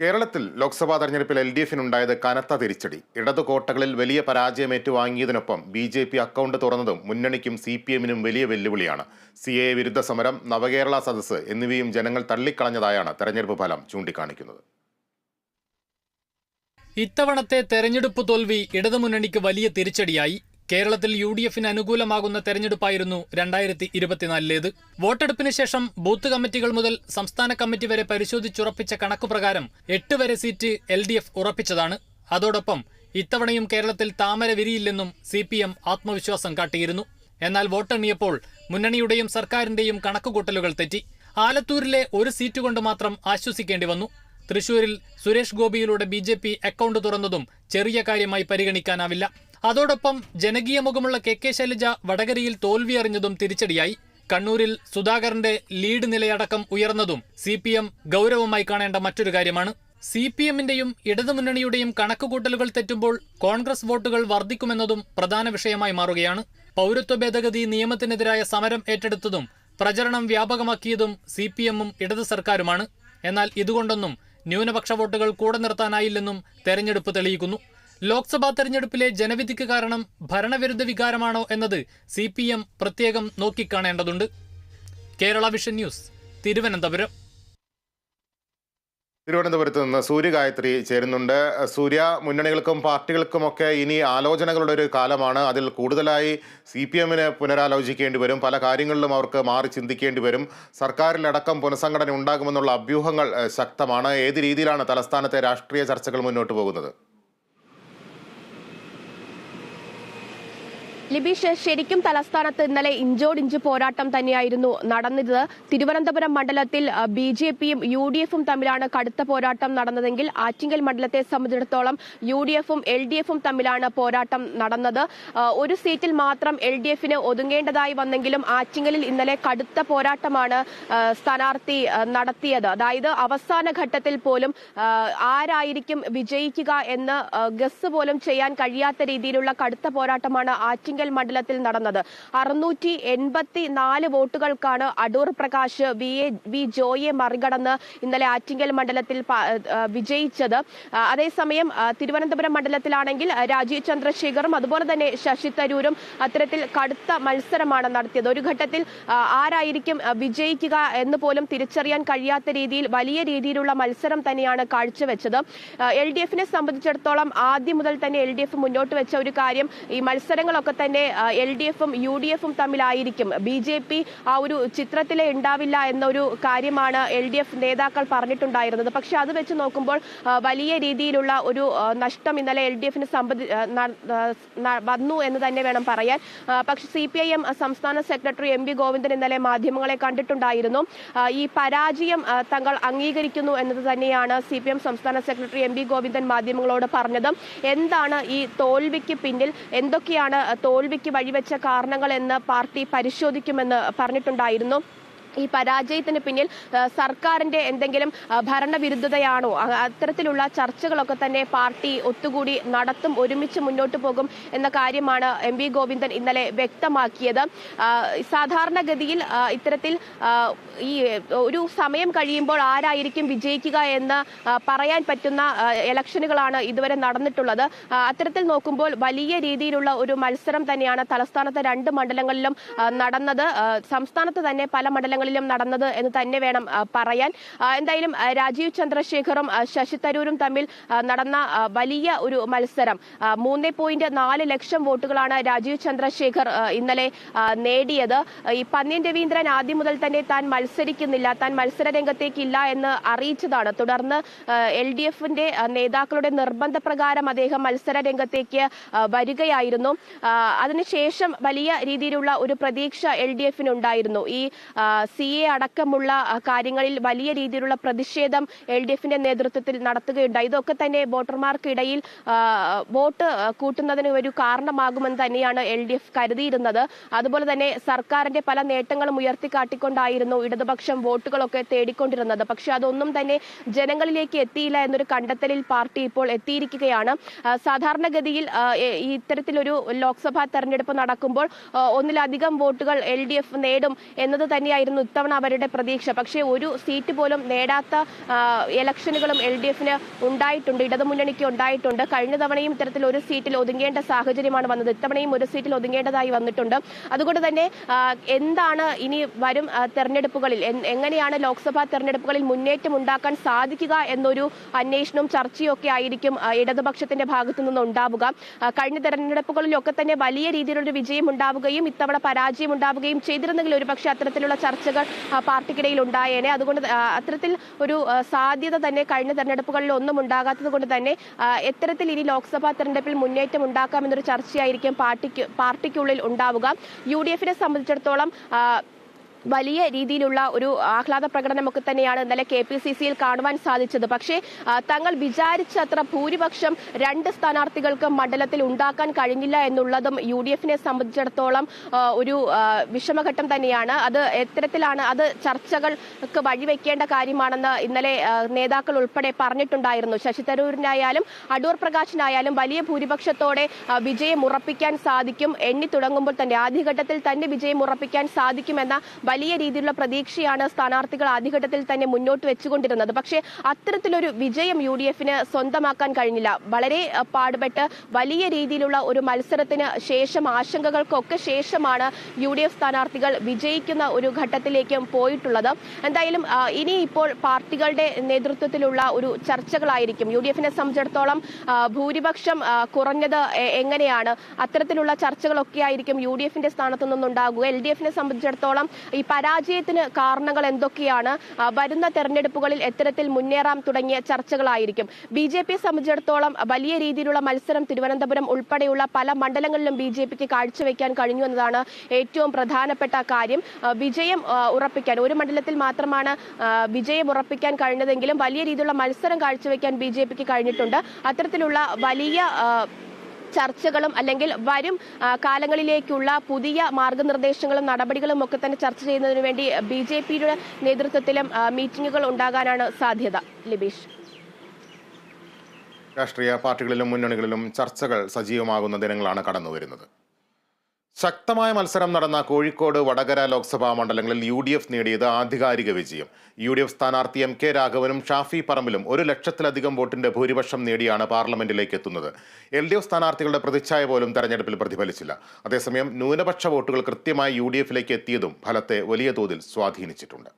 കേരളത്തിൽ ലോക്സഭാ തെരഞ്ഞെടുപ്പിൽ L D എഫിനുണ്ടായത് കനത്ത തിരിച്ചടി. ഇടതു കോട്ടകളിൽ വലിയ പരാജയം ഏറ്റുവാങ്ങിയതിനൊപ്പം ബി ജെ പി അക്കൗണ്ട് തുറന്നതും മുന്നണിക്കും സി പി എമ്മിനും വലിയ വെല്ലുവിളിയാണ്. സി എ വിരുദ്ധ സമരം നവകേരള സദസ്സ് എന്നിവയും ജനങ്ങൾ തള്ളിക്കളഞ്ഞതായാണ് തെരഞ്ഞെടുപ്പ് ഫലം ചൂണ്ടിക്കാണിക്കുന്നത്. ഇത്തവണത്തെ തെരഞ്ഞെടുപ്പ് തോൽവി ഇടതുമുന്നണിക്ക് വലിയ തിരിച്ചടിയായി. കേരളത്തിൽ യു ഡി എഫിന് അനുകൂലമാകുന്ന തെരഞ്ഞെടുപ്പായിരുന്നു രണ്ടായിരത്തി ഇരുപത്തിനാലിലേത് വോട്ടെടുപ്പിന് ശേഷം ബൂത്ത് കമ്മിറ്റികൾ മുതൽ സംസ്ഥാന കമ്മിറ്റി വരെ പരിശോധിച്ചുറപ്പിച്ച കണക്കുപ്രകാരം എട്ട് വരെ സീറ്റ് എൽ ഡി എഫ് ഉറപ്പിച്ചതാണ്. അതോടൊപ്പം ഇത്തവണയും കേരളത്തിൽ താമര വിരിയില്ലെന്നും സി പി എം ആത്മവിശ്വാസം കാട്ടിയിരുന്നു. എന്നാൽ വോട്ടെണ്ണിയപ്പോൾ മുന്നണിയുടെയും സർക്കാരിന്റെയും കണക്കുകൂട്ടലുകൾ തെറ്റി. ആലത്തൂരിലെ ഒരു സീറ്റ് കൊണ്ട് മാത്രം ആശ്വസിക്കേണ്ടി വന്നു. തൃശൂരിൽ സുരേഷ് ഗോപിയിലൂടെ ബി അക്കൗണ്ട് തുറന്നതും ചെറിയ കാര്യമായി പരിഗണിക്കാനാവില്ല. അതോടൊപ്പം ജനകീയ മുഖമുള്ള കെ കെ ശൈലജ വടകരയിൽ തോൽവി അറിഞ്ഞതും തിരിച്ചടിയായി. കണ്ണൂരിൽ സുധാകരന്റെ ലീഡ് നിലയടക്കം ഉയർന്നതും സി പി എം ഗൗരവമായി കാണേണ്ട മറ്റൊരു കാര്യമാണ്. സി പി എമ്മിന്റെയും ഇടതുമുന്നണിയുടെയും കണക്കുകൂട്ടലുകൾ തെറ്റുമ്പോൾ കോൺഗ്രസ് വോട്ടുകൾ വർദ്ധിക്കുമെന്നതും പ്രധാന വിഷയമായി മാറുകയാണ്. പൗരത്വ ഭേദഗതി നിയമത്തിനെതിരായ സമരം ഏറ്റെടുത്തതും പ്രചരണം വ്യാപകമാക്കിയതും സി പി എമ്മും ഇടത് സർക്കാരുമാണ്. എന്നാൽ ഇതുകൊണ്ടൊന്നും ന്യൂനപക്ഷ വോട്ടുകൾ കൂടെ നിർത്താനായില്ലെന്നും തെരഞ്ഞെടുപ്പ് തെളിയിക്കുന്നു. ലോക്സഭാ തെരഞ്ഞെടുപ്പിലെ ജനവിധിക്ക് കാരണം ഭരണവിരുദ്ധ വികാരമാണോ എന്നത് സി പി എം പ്രത്യേകം നോക്കിക്കാണേണ്ടതുണ്ട്. Kerala vision news Thiruvananthapuram. തിരുവനന്തപുരത്ത് നിന്ന് സൂര്യഗായത്രി ചേരുന്നുണ്ട്. സൂര്യ മുന്നണികൾക്കും പാർട്ടികൾക്കുമൊക്കെ ഇനി ആലോചനകളുടെ ഒരു കാലമാണ്. അതിൽ കൂടുതലായി സി പി എമ്മിന് പുനരാലോചിക്കേണ്ടി വരും. പല കാര്യങ്ങളിലും അവർക്ക് മാറി ചിന്തിക്കേണ്ടി വരും. സർക്കാരിലടക്കം പുനഃസംഘടന ഉണ്ടാകുമെന്നുള്ള അഭ്യൂഹങ്ങൾ ശക്തമാണ്. ഏത് രീതിയിലാണ് തലസ്ഥാനത്തെ രാഷ്ട്രീയ ചർച്ചകൾ മുന്നോട്ട് പോകുന്നത്? ലിബീഷ് ശരിക്കും തലസ്ഥാനത്ത് ഇന്നലെ ഇഞ്ചോടിഞ്ച് പോരാട്ടം തന്നെയായിരുന്നു നടന്നത്. തിരുവനന്തപുരം മണ്ഡലത്തിൽ ബി ജെ പിയും യു ഡി എഫും തമ്മിലാണ് കടുത്ത പോരാട്ടം നടന്നതെങ്കിൽ ആറ്റിങ്കൽ മണ്ഡലത്തെ സംബന്ധിച്ചിടത്തോളം യു ഡി എഫും എൽ ഡി എഫും തമ്മിലാണ് പോരാട്ടം നടന്നത്. ഒരു സീറ്റിൽ മാത്രം എൽ ഡി എഫിന് ഒതുങ്ങേണ്ടതായി വന്നെങ്കിലും ആറ്റിങ്ങലിൽ ഇന്നലെ കടുത്ത പോരാട്ടമാണ് സ്ഥാനാർത്ഥി നടത്തിയത്. അതായത് അവസാന ഘട്ടത്തിൽ പോലും ആരായിരിക്കും വിജയിക്കുക എന്ന് ഗസ് പോലും ചെയ്യാൻ കഴിയാത്ത രീതിയിലുള്ള കടുത്ത പോരാട്ടമാണ് ആറ്റിങ്ങൽ മണ്ഡലത്തിൽ നടന്നത്. അറുന്നൂറ്റി എൺപത്തി നാല് വോട്ടുകൾക്കാണ് Adoor Prakash V A V ജോയെ മറികടന്ന് ഇന്നലെ ആറ്റിങ്ങൽ മണ്ഡലത്തിൽ വിജയിച്ചത്. അതേസമയം തിരുവനന്തപുരം മണ്ഡലത്തിലാണെങ്കിൽ രാജീവ് ചന്ദ്രശേഖറും അതുപോലെ തന്നെ ശശി തരൂരും അത്തരത്തിൽ കടുത്ത മത്സരമാണ് നടത്തിയത്. ഒരു ഘട്ടത്തിൽ ആരായിരിക്കും വിജയിക്കുക എന്ന് പോലും തിരിച്ചറിയാൻ കഴിയാത്ത രീതിയിൽ വലിയ രീതിയിലുള്ള മത്സരം തന്നെയാണ് കാഴ്ചവെച്ചത്. എൽ ഡി എഫിനെ സംബന്ധിച്ചിടത്തോളം ആദ്യം മുതൽ തന്നെ എൽ ഡി എഫ് മുന്നോട്ട് വെച്ച ഒരു കാര്യം ഈ മത്സരങ്ങളൊക്കെ തന്നെ എൽ ഡി എഫും യു ഡി എഫും തമ്മിലായിരിക്കും. ബി ജെ പി ആ ഒരു ചിത്രത്തിലെ ഉണ്ടാവില്ല എന്നൊരു കാര്യമാണ് എൽ ഡി എഫ് നേതാക്കൾ പറഞ്ഞിട്ടുണ്ടായിരുന്നത്. പക്ഷെ അത് വെച്ച് നോക്കുമ്പോൾ വലിയ രീതിയിലുള്ള ഒരു നഷ്ടം ഇന്നലെ എൽ ഡി എഫിന് സംബന്ധി വന്നു എന്ന് തന്നെ വേണം പറയാൻ. പക്ഷെ സി പി ഐ എം സംസ്ഥാന സെക്രട്ടറി എം വി ഗോവിന്ദൻ ഇന്നലെ മാധ്യമങ്ങളെ കണ്ടിട്ടുണ്ടായിരുന്നു. ഈ പരാജയം തങ്ങൾ അംഗീകരിക്കുന്നു എന്നത് തന്നെയാണ് സി പി എം സംസ്ഥാന സെക്രട്ടറി എം വി ഗോവിന്ദൻ മാധ്യമങ്ങളോട് പറഞ്ഞത്. എന്താണ് ഈ തോൽവിക്ക് പിന്നിൽ? എന്തൊക്കെയാണ് തോൽവിക്ക് വഴിവെച്ച കാരണങ്ങൾ എന്ന് പാർട്ടി പരിശോധിക്കുമെന്ന് പറഞ്ഞിട്ടുണ്ടായിരുന്നു. ഈ പരാജയത്തിന് പിന്നിൽ സർക്കാരിന്റെ എന്തെങ്കിലും ഭരണവിരുദ്ധതയാണോ? അത്തരത്തിലുള്ള ചർച്ചകളൊക്കെ തന്നെ പാർട്ടി ഒത്തുകൂടി നടത്തും ഒരുമിച്ച് മുന്നോട്ട് പോകും എന്ന കാര്യമാണ് എം വി ഗോവിന്ദൻ ഇന്നലെ വ്യക്തമാക്കിയത്. സാധാരണഗതിയിൽ ഇത്തരത്തിൽ ഈ ഒരു സമയം കഴിയുമ്പോൾ ആരായിരിക്കും വിജയിക്കുക എന്ന് പറയാൻ പറ്റുന്ന ഇലക്ഷനുകളാണ് ഇതുവരെ നടന്നിട്ടുള്ളത്. അത്തരത്തിൽ നോക്കുമ്പോൾ വലിയ രീതിയിലുള്ള ഒരു മത്സരം തന്നെയാണ് തലസ്ഥാനത്തെ രണ്ട് മണ്ഡലങ്ങളിലും നടന്നത്. സംസ്ഥാനത്ത് തന്നെ പല മണ്ഡലങ്ങളിലും നടന്നത് എന്ന് തന്നെ വേണം പറയാൻ. എന്തായാലും രാജീവ് ചന്ദ്രശേഖറും ശശി തരൂരും തമ്മിൽ നടന്ന വലിയ ഒരു മത്സരം. മൂന്ന് പോയിന്റ് നാല് ലക്ഷം വോട്ടുകളാണ് രാജീവ് ചന്ദ്രശേഖർ ഇന്നലെ നേടിയത്. ഈ പന്ന്യൻ രവീന്ദ്രൻ ആദ്യം മുതൽ തന്നെ താൻ മത്സരിക്കുന്നില്ല താൻ മത്സര രംഗത്തേക്കില്ല എന്ന് അറിയിച്ചതാണ്. തുടർന്ന് എൽ ഡി എഫിന്റെ നേതാക്കളുടെ നിർബന്ധപ്രകാരം അദ്ദേഹം മത്സര രംഗത്തേക്ക് വരികയായിരുന്നു. അതിനുശേഷം വലിയ രീതിയിലുള്ള ഒരു പ്രതീക്ഷ എൽ ഡി എഫിനുണ്ടായിരുന്നു. ഈ സി എ അടക്കമുള്ള കാര്യങ്ങളിൽ വലിയ രീതിയിലുള്ള പ്രതിഷേധം എൽ ഡി എഫിന്റെ നേതൃത്വത്തിൽ നടത്തുകയുണ്ടായി. ഇതൊക്കെ തന്നെ വോട്ടർമാർക്കിടയിൽ വോട്ട് കൂട്ടുന്നതിന് ഒരു കാരണമാകുമെന്ന് തന്നെയാണ് എൽ ഡി എഫ് കരുതിയിരുന്നത്. അതുപോലെ തന്നെ സർക്കാരിന്റെ പല നേട്ടങ്ങളും ഉയർത്തിക്കാട്ടിക്കൊണ്ടായിരുന്നു ഇടതുപക്ഷം വോട്ടുകളൊക്കെ തേടിക്കൊണ്ടിരുന്നത്. പക്ഷെ അതൊന്നും തന്നെ ജനങ്ങളിലേക്ക് എത്തിയില്ല എന്നൊരു കണ്ടെത്തലിൽ പാർട്ടി ഇപ്പോൾ എത്തിയിരിക്കുകയാണ്. സാധാരണഗതിയിൽ ഇത്തരത്തിലൊരു ലോക്സഭാ തെരഞ്ഞെടുപ്പ് നടക്കുമ്പോൾ ഒന്നിലധികം വോട്ടുകൾ എൽ നേടും എന്നത് തന്നെയായിരുന്നു എന്നായിരുന്നു ഇത്തവണ അവരുടെ പ്രതീക്ഷ. പക്ഷേ ഒരു സീറ്റ് പോലും നേടാത്ത ഇലക്ഷനുകളും എൽ ഡി എഫിന് ഉണ്ടായിട്ടുണ്ട് ഇടതുമുന്നണിക്ക് ഉണ്ടായിട്ടുണ്ട്. കഴിഞ്ഞ തവണയും ഇത്തരത്തിൽ ഒരു സീറ്റിൽ ഒതുങ്ങേണ്ട സാഹചര്യമാണ് വന്നത്. ഇത്തവണയും ഒരു സീറ്റിൽ ഒതുങ്ങേണ്ടതായി വന്നിട്ടുണ്ട്. അതുകൊണ്ട് തന്നെ എന്താണ് ഇനി വരും തെരഞ്ഞെടുപ്പുകളിൽ? എങ്ങനെയാണ് ലോക്സഭാ തെരഞ്ഞെടുപ്പുകളിൽ മുന്നേറ്റം ഉണ്ടാക്കാൻ സാധിക്കുക എന്നൊരു അന്വേഷണവും ചർച്ചയും ഒക്കെ ആയിരിക്കും ഇടതുപക്ഷത്തിന്റെ ഭാഗത്തു നിന്ന് ഉണ്ടാവുക. കഴിഞ്ഞ തെരഞ്ഞെടുപ്പുകളിലൊക്കെ തന്നെ വലിയ രീതിയിലൊരു വിജയം ഉണ്ടാവുകയും ഇത്തവണ പരാജയം ഉണ്ടാവുകയും ചെയ്തിരുന്നെങ്കിൽ ഒരുപക്ഷെ അത്തരത്തിലുള്ള ചർച്ചകൾ പാർട്ടിക്കിടയിൽ ഉണ്ടായേനെ അതുകൊണ്ട് അത്തരത്തിൽ ഒരു സാധ്യത തന്നെ കഴിഞ്ഞ തെരഞ്ഞെടുപ്പുകളിൽ ഒന്നും ഉണ്ടാകാത്തത് കൊണ്ട് തന്നെ എത്തരത്തിൽ ഇനി ലോക്സഭാ തെരഞ്ഞെടുപ്പിൽ മുന്നേറ്റം ഉണ്ടാക്കാമെന്നൊരു ചർച്ചയായിരിക്കും പാർട്ടിക്ക് പാർട്ടിക്കുള്ളിൽ ഉണ്ടാവുക. യു ഡി എഫിനെ സംബന്ധിച്ചിടത്തോളം വലിയ രീതിയിലുള്ള ഒരു ആഹ്ലാദ പ്രകടനമൊക്കെ തന്നെയാണ് ഇന്നലെ കെ പി സി സിയിൽ കാണുവാൻ സാധിച്ചത്. പക്ഷേ തങ്ങൾ വിചാരിച്ചത്ര ഭൂരിപക്ഷം രണ്ട് സ്ഥാനാർത്ഥികൾക്ക് മണ്ഡലത്തിൽ ഉണ്ടാക്കാൻ കഴിഞ്ഞില്ല എന്നുള്ളതും യു ഡി എഫിനെ സംബന്ധിച്ചിടത്തോളം ഒരു വിഷമഘട്ടം തന്നെയാണ്. അത് എത്തരത്തിലാണ് അത് ചർച്ചകൾക്ക് വഴിവെക്കേണ്ട കാര്യമാണെന്ന് ഇന്നലെ നേതാക്കൾ ഉൾപ്പെടെ പറഞ്ഞിട്ടുണ്ടായിരുന്നു. ശശി തരൂരിനായാലും അടൂർ പ്രകാശിനായാലും വലിയ ഭൂരിപക്ഷത്തോടെ വിജയം ഉറപ്പിക്കാൻ സാധിക്കും. എണ്ണി തുടങ്ങുമ്പോൾ തന്നെ ആദ്യഘട്ടത്തിൽ തന്നെ വിജയം ഉറപ്പിക്കാൻ സാധിക്കുമെന്ന വലിയ രീതിയിലുള്ള പ്രതീക്ഷയാണ് സ്ഥാനാർത്ഥികൾ ആദ്യഘട്ടത്തിൽ തന്നെ മുന്നോട്ട് വെച്ചുകൊണ്ടിരുന്നത്. പക്ഷേ അത്തരത്തിലൊരു വിജയം യു ഡി എഫിന് സ്വന്തമാക്കാൻ കഴിഞ്ഞില്ല. വളരെ പാടുപെട്ട് വലിയ രീതിയിലുള്ള ഒരു മത്സരത്തിന് ശേഷം ആശങ്കകൾക്കൊക്കെ ശേഷമാണ് യു ഡി എഫ് സ്ഥാനാർത്ഥികൾ വിജയിക്കുന്ന ഒരു ഘട്ടത്തിലേക്കും പോയിട്ടുള്ളത്. എന്തായാലും ഇനി ഇപ്പോൾ പാർട്ടികളുടെ നേതൃത്വത്തിലുള്ള ഒരു ചർച്ചകളായിരിക്കും. യു ഡി എഫിനെ സംബന്ധിച്ചിടത്തോളം ഭൂരിപക്ഷം കുറഞ്ഞത് എങ്ങനെയാണ്? അത്തരത്തിലുള്ള ചർച്ചകളൊക്കെ ആയിരിക്കും യു ഡി എഫിന്റെ സ്ഥാനത്തു നിന്നുണ്ടാകുക എൽ ഡി എഫിനെ സംബന്ധിച്ചിടത്തോളം പരാജയത്തിന് കാരണങ്ങൾ എന്തൊക്കെയാണ്? വരുന്ന തെരഞ്ഞെടുപ്പുകളിൽ എത്തരത്തിൽ മുന്നേറാം തുടങ്ങിയ ചർച്ചകളായിരിക്കും. ബി ജെ പിയെ സംബന്ധിച്ചിടത്തോളം വലിയ രീതിയിലുള്ള മത്സരം തിരുവനന്തപുരം ഉൾപ്പെടെയുള്ള പല മണ്ഡലങ്ങളിലും ബി ജെ പിക്ക് കാഴ്ചവെക്കാൻ കഴിഞ്ഞു എന്നതാണ് ഏറ്റവും പ്രധാനപ്പെട്ട കാര്യം. വിജയം ഉറപ്പിക്കാൻ ഒരു മണ്ഡലത്തിൽ മാത്രമാണ് വിജയം ഉറപ്പിക്കാൻ കഴിഞ്ഞതെങ്കിലും വലിയ രീതിയിലുള്ള മത്സരം കാഴ്ചവെക്കാൻ ബി ജെ പിക്ക് കഴിഞ്ഞിട്ടുണ്ട്. അത്തരത്തിലുള്ള വലിയ ചർച്ചകളും അല്ലെങ്കിൽ വരും കാലങ്ങളിലേക്കുള്ള പുതിയ മാർഗനിർദ്ദേശങ്ങളും നടപടികളും ഒക്കെ തന്നെ ചർച്ച ചെയ്യുന്നതിന് വേണ്ടി ബി ജെ പിയുടെ നേതൃത്വത്തിലും മീറ്റിംഗുകൾ ഉണ്ടാകാനാണ് സാധ്യത. ലിബീഷ്. രാഷ്ട്രീയ പാർട്ടികളിലും മുന്നണികളിലും ചർച്ചകൾ സജീവമാകുന്ന ദിനങ്ങളാണ് കടന്നുവരുന്നത്. ശക്തമായ മത്സരം നടന്ന കോഴിക്കോട് വടകര ലോക്സഭാ മണ്ഡലങ്ങളിൽ യു ഡി എഫ് നേടിയത് ആധികാരിക വിജയം. യു ഡി എഫ് സ്ഥാനാർത്ഥി എം കെ രാഘവനും ഷാഫി പറമ്പിലും ഒരു ലക്ഷത്തിലധികം വോട്ടിന്റെ ഭൂരിപക്ഷം നേടിയാണ് പാർലമെന്റിലേക്ക് എത്തുന്നത്. എൽ ഡി എഫ് സ്ഥാനാർത്ഥികളുടെ പ്രതിച്ഛായ പോലും തെരഞ്ഞെടുപ്പിൽ പ്രതിഫലിച്ചില്ല. അതേസമയം ന്യൂനപക്ഷ വോട്ടുകൾ കൃത്യമായി യു ഡി എഫിലേക്ക് എത്തിയതും ഫലത്തെ വലിയ തോതിൽ സ്വാധീനിച്ചിട്ടുണ്ട്.